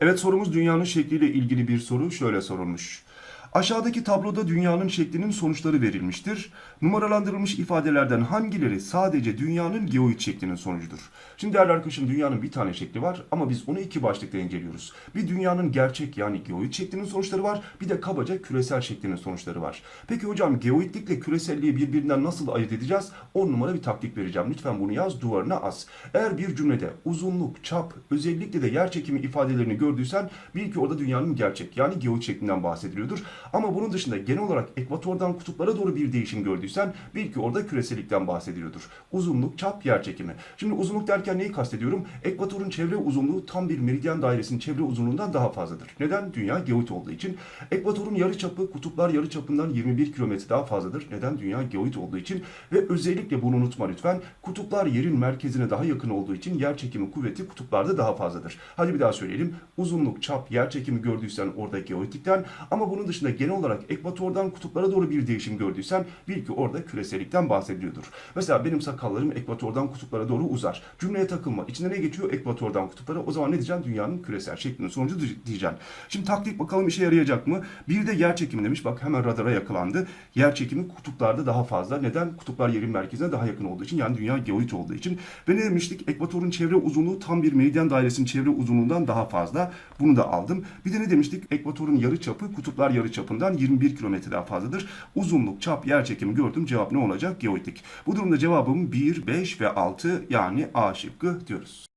Evet sorumuz dünyanın şekliyle ilgili bir soru şöyle sorulmuş. Aşağıdaki tabloda dünyanın şeklinin sonuçları verilmiştir. Numaralandırılmış ifadelerden hangileri sadece dünyanın geoid şeklinin sonucudur? Şimdi değerli arkadaşım dünyanın bir tane şekli var ama biz onu iki başlıkta inceliyoruz. Bir dünyanın gerçek yani geoid şeklinin sonuçları var bir de kabaca küresel şeklinin sonuçları var. Peki hocam geoidlikle küreselliği birbirinden nasıl ayırt edeceğiz? 10 numara bir taktik vereceğim. Lütfen bunu yaz duvarına as. Eğer bir cümlede uzunluk, çap, özellikle de yer çekimi ifadelerini gördüysen bil ki orada dünyanın gerçek yani geoid şeklinden bahsediliyordur. Ama bunun dışında genel olarak ekvatordan kutuplara doğru bir değişim gördüysen bil ki orada küresellikten bahsediliyordur. Uzunluk, çap, yer çekimi. Şimdi uzunluk derken neyi kastediyorum? Ekvatorun çevre uzunluğu tam bir meridyen dairesinin çevre uzunluğundan daha fazladır. Neden? Dünya geoid olduğu için. Ekvatorun yarıçapı kutuplar yarıçapından 21 kilometre daha fazladır. Neden? Dünya geoid olduğu için. Ve özellikle bunu unutma lütfen. Kutuplar yerin merkezine daha yakın olduğu için yer çekimi kuvveti kutuplarda daha fazladır. Hadi bir daha söyleyelim. Uzunluk, çap, yer çekimi gördüysen orada geoidlikten ama bunun dışında genel olarak ekvatordan kutuplara doğru bir değişim gördüysen bil ki orada küresellikten bahsediliyordur. Mesela benim sakallarım ekvatordan kutuplara doğru uzar. Cümleye takılma. İçinde ne geçiyor? Ekvatordan kutuplara. O zaman ne diyeceksin? Dünyanın küresel şeklinin sonucu diyeceksin. Şimdi taktik bakalım işe yarayacak mı? Bir de yer çekimi demiş. Bak hemen radara yakalandı. Yer çekimi kutuplarda daha fazla. Neden? Kutuplar yerin merkezine daha yakın olduğu için. Yani dünya geoid olduğu için. Ve ne demiştik? Ekvatorun çevre uzunluğu tam bir meridyen dairesinin çevre uzunluğundan daha fazla. Bunu da aldım. Bir de ne demiştik? Ekvatorun yarı çapı kutuplar yarı çapından 21 kilometre daha fazladır. Uzunluk, çap, yer çekimi gördüm. Cevap ne olacak? Geoidlik. Bu durumda cevabım 1, 5 ve 6 yani A şıkkı diyoruz.